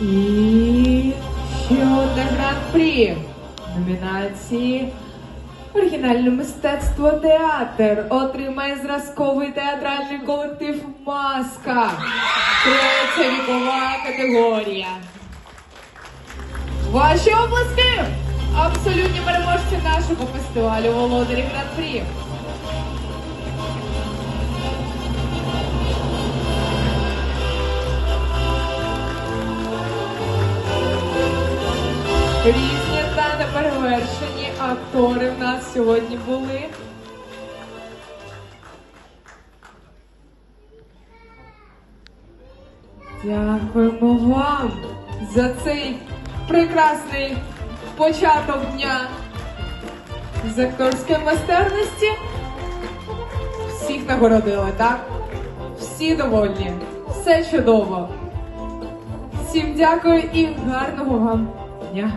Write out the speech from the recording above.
І ще одне гран-прі номінації Оригінальне мистецтво театр отримає зразковий театральний колектив Маска. Третя вікова категорія. Ваші обласки! Абсолютні переможці нашого фестивалю Володарі Гран-прі. Різні та неперевершені актори в нас сьогодні були. Дякуємо вам за цей прекрасний початок дня з акторської майстерності. Всіх нагородили, так? Всі довольні. Все чудово. Всім дякую і гарного вам дня.